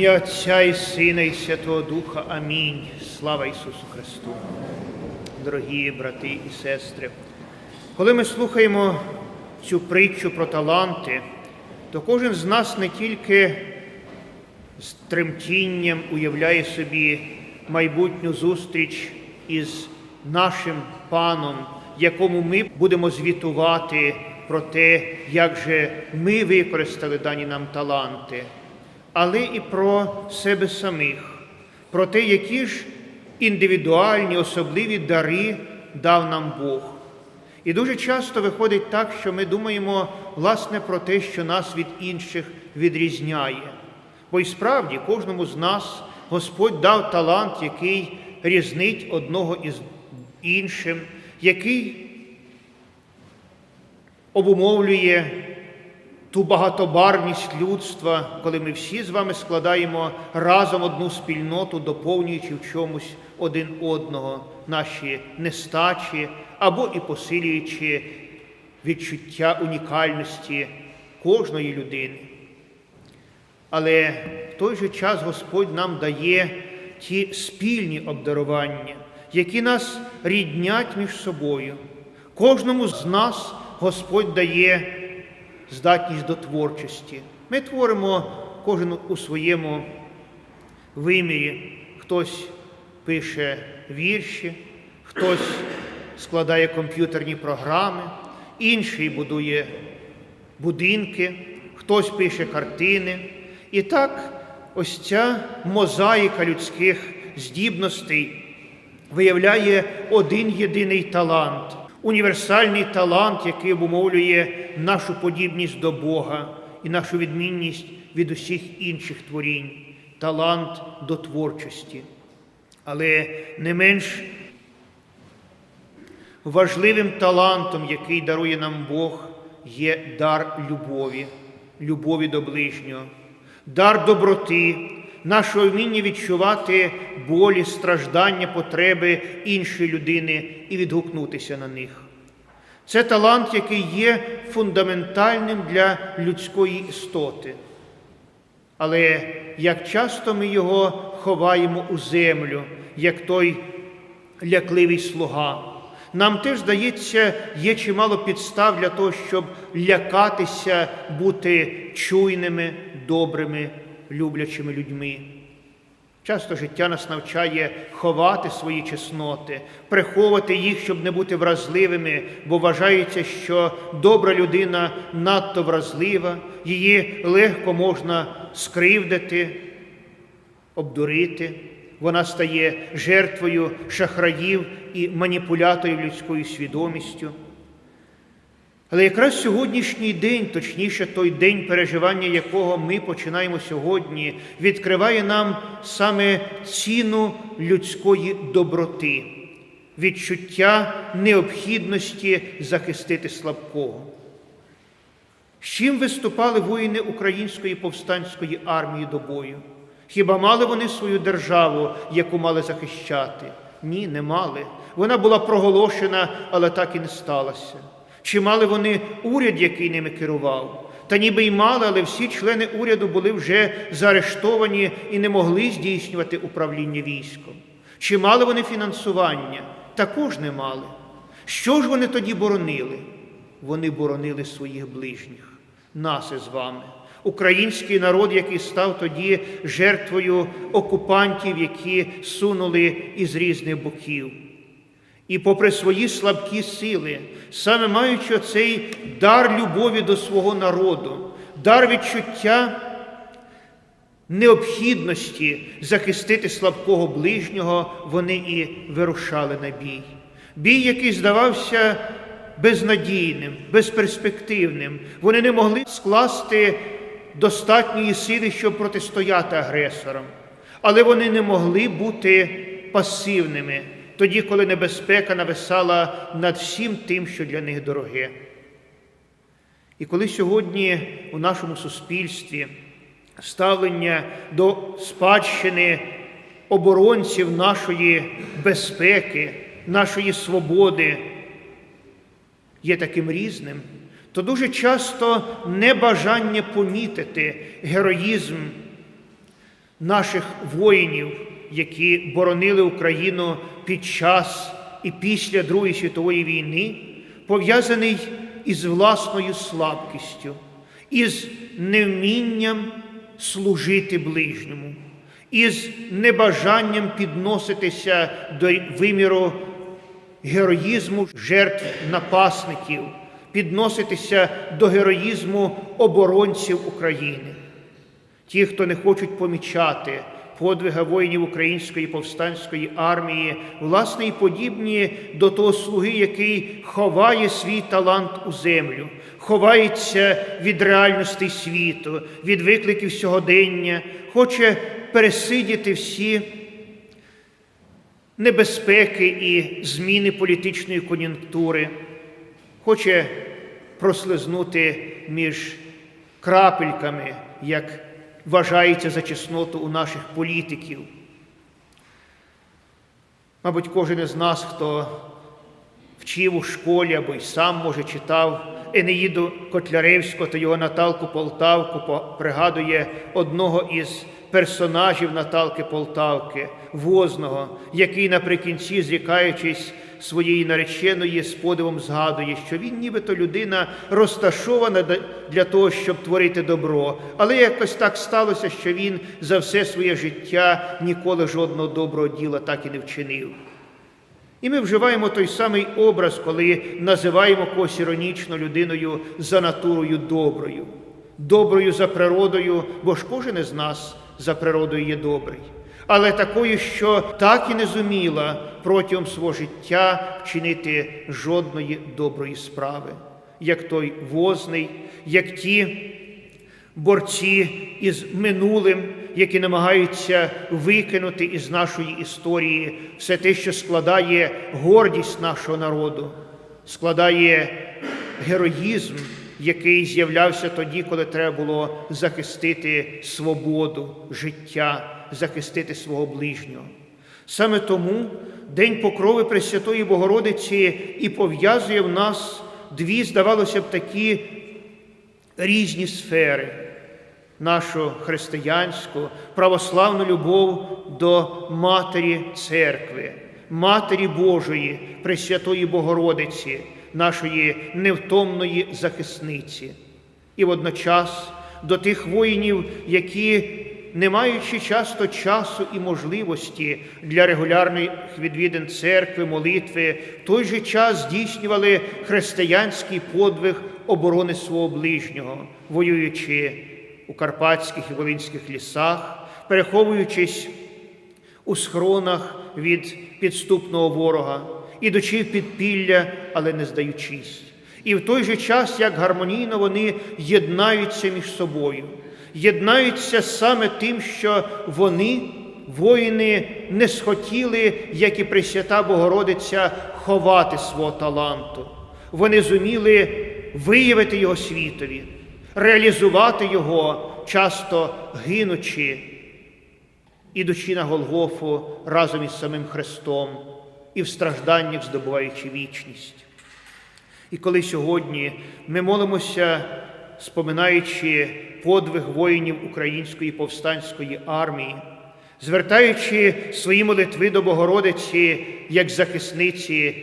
ім'я Отця і Сина, і Святого Духа. Амінь. Слава Ісусу Христу. Дорогі брати і сестри, коли ми слухаємо цю притчу про таланти, то кожен з нас не тільки з тремтінням уявляє собі майбутню зустріч із нашим паном, якому ми будемо звітувати про те, як же ми використали дані нам таланти, але і про себе самих, про те, які ж індивідуальні, особливі дари дав нам Бог. І дуже часто виходить так, що ми думаємо власне про те, що нас від інших відрізняє. Бо й справді кожному з нас Господь дав талант, який різнить одного із іншим, який обумовлює ту багатобарність людства, коли ми всі з вами складаємо разом одну спільноту, доповнюючи в чомусь один одного наші нестачі або і посилюючи відчуття унікальності кожної людини. Але в той же час Господь нам дає ті спільні обдарування, які нас ріднять між собою. Кожному з нас Господь дає здатність до творчості. Ми творимо кожен у своєму вимірі. Хтось пише вірші, хтось складає комп'ютерні програми, інший будує будинки, хтось пише картини. І так ось ця мозаїка людських здібностей виявляє один єдиний талант, універсальний талант, який обумовлює нашу подібність до Бога і нашу відмінність від усіх інших творінь, талант до творчості. Але не менш важливим талантом, який дарує нам Бог, є дар любові, любові до ближнього, дар доброти, нашого вміння відчувати болі, страждання, потреби іншої людини і відгукнутися на них. Це талант, який є фундаментальним для людської істоти. Але як часто ми його ховаємо у землю, як той лякливий слуга. Нам теж здається, є чимало підстав для того, щоб лякатися, бути чуйними, добрими, люблячими людьми. Часто життя нас навчає ховати свої чесноти, приховувати їх, щоб не бути вразливими, бо вважається, що добра людина надто вразлива, її легко можна скривдити, обдурити. Вона стає жертвою шахраїв і маніпуляторів людською свідомістю. Але якраз сьогоднішній день, точніше, той день переживання, якого ми починаємо сьогодні, відкриває нам саме ціну людської доброти, відчуття необхідності захистити слабкого. З чим виступали воїни Української повстанської армії до бою? Хіба мали вони свою державу, яку мали захищати? Ні, не мали. Вона була проголошена, але так і не сталося. Чи мали вони уряд, який ними керував? Та ніби й мали, але всі члени уряду були вже заарештовані і не могли здійснювати управління військом. Чи мали вони фінансування? Також не мали. Що ж вони тоді боронили? Вони боронили своїх ближніх, нас із вами. Український народ, який став тоді жертвою окупантів, які сунули із різних боків. І, попри свої слабкі сили, саме маючи цей дар любові до свого народу, дар відчуття необхідності захистити слабкого ближнього, вони і вирушали на бій. Бій, який здавався безнадійним, безперспективним. Вони не могли скласти достатньої сили, щоб протистояти агресорам, але вони не могли бути пасивними тоді, коли небезпека нависала над всім тим, що для них дороге. І коли сьогодні у нашому суспільстві ставлення до спадщини оборонців нашої безпеки, нашої свободи є таким різним, то дуже часто небажання помітити героїзм наших воїнів, які боронили Україну під час і після Другої світової війни, пов'язаний із власною слабкістю, із невмінням служити ближньому, із небажанням підноситися до виміру героїзму жертв напасників, підноситися до героїзму оборонців України. Ті, хто не хочуть помічати подвига воїнів української повстанської армії, власне, і подібні до того слуги, який ховає свій талант у землю, ховається від реальностей світу, від викликів сьогодення, хоче пересидіти всі небезпеки і зміни політичної кон'юнктури, хоче прослизнути між крапельками, як вважається за чесноту у наших політиків. Мабуть, кожен із нас, хто вчив у школі або й сам, може, читав Енеїду Котляревського та його Наталку Полтавку, пригадує одного із персонажів Наталки Полтавки, возного, який наприкінці, зрікаючись своєї нареченої, з подивом згадує, що він нібито людина розташована для того, щоб творити добро. Але якось так сталося, що він за все своє життя ніколи жодного доброго діла так і не вчинив. І ми вживаємо той самий образ, коли називаємо когось іронічно людиною за натурою доброю, доброю за природою, бо ж кожен із нас за природою є добрий, але такою, що так і не зуміла протягом свого життя вчинити жодної доброї справи, як той возний, як ті борці із минулим, які намагаються викинути із нашої історії все те, що складає гордість нашого народу, складає героїзм, який з'являвся тоді, коли треба було захистити свободу, життя, захистити свого ближнього. Саме тому День Покрови Пресвятої Богородиці і пов'язує в нас дві, здавалося б, такі різні сфери нашу християнську, православну любов до Матері Церкви, Матері Божої, Пресвятої Богородиці, нашої невтомної захисниці. І водночас до тих воїнів, які, не маючи часто часу і можливості для регулярних відвідин церкви, молитви, в той же час здійснювали християнський подвиг оборони свого ближнього, воюючи у карпатських і волинських лісах, переховуючись у схронах від підступного ворога, ідучи в підпілля, але не здаючись. І в той же час, як гармонійно вони єднаються між собою, єднаються саме тим, що вони, воїни, не схотіли, як і Пресвята Богородиця, ховати свого таланту. Вони зуміли виявити його світові реалізувати його, часто гинучи, ідучи на Голгофу разом із самим Христом і в стражданнях здобуваючи вічність. І коли сьогодні ми молимося, споминаючи подвиг воїнів Української повстанської армії, звертаючи свої молитви до Богородиці як захисниці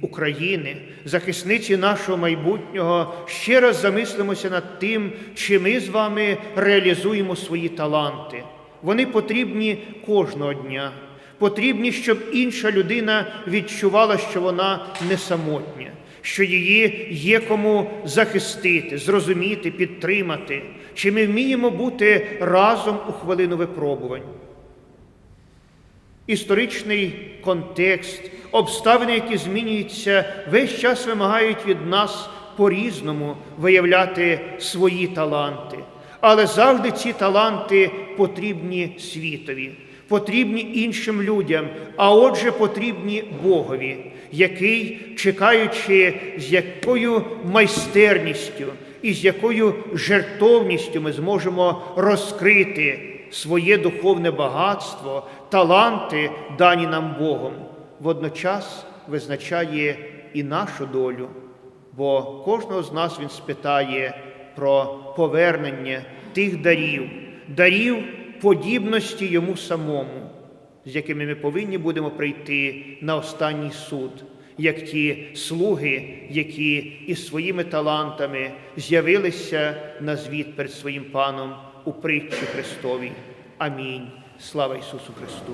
України, захисниці нашого майбутнього, ще раз замислимося над тим, чи ми з вами реалізуємо свої таланти. Вони потрібні кожного дня. Потрібні, щоб інша людина відчувала, що вона не самотня, що її є кому захистити, зрозуміти, підтримати, чи ми вміємо бути разом у хвилину випробувань історичний контекст, обставини, які змінюються, весь час вимагають від нас по-різному виявляти свої таланти. Але завжди ці таланти потрібні світові, потрібні іншим людям, а отже, потрібні Богові, який, чекаючи, з якою майстерністю і з якою жертовністю ми зможемо розкрити своє духовне багатство, таланти, дані нам Богом, водночас визначає і нашу долю, бо кожного з нас Він спитає про повернення тих дарів, дарів, подібності йому самому, з якими ми повинні будемо прийти на останній суд, як ті слуги, які із своїми талантами з'явилися на звіт перед своїм паном у притчі Христовій. Амінь. Слава Ісусу Христу!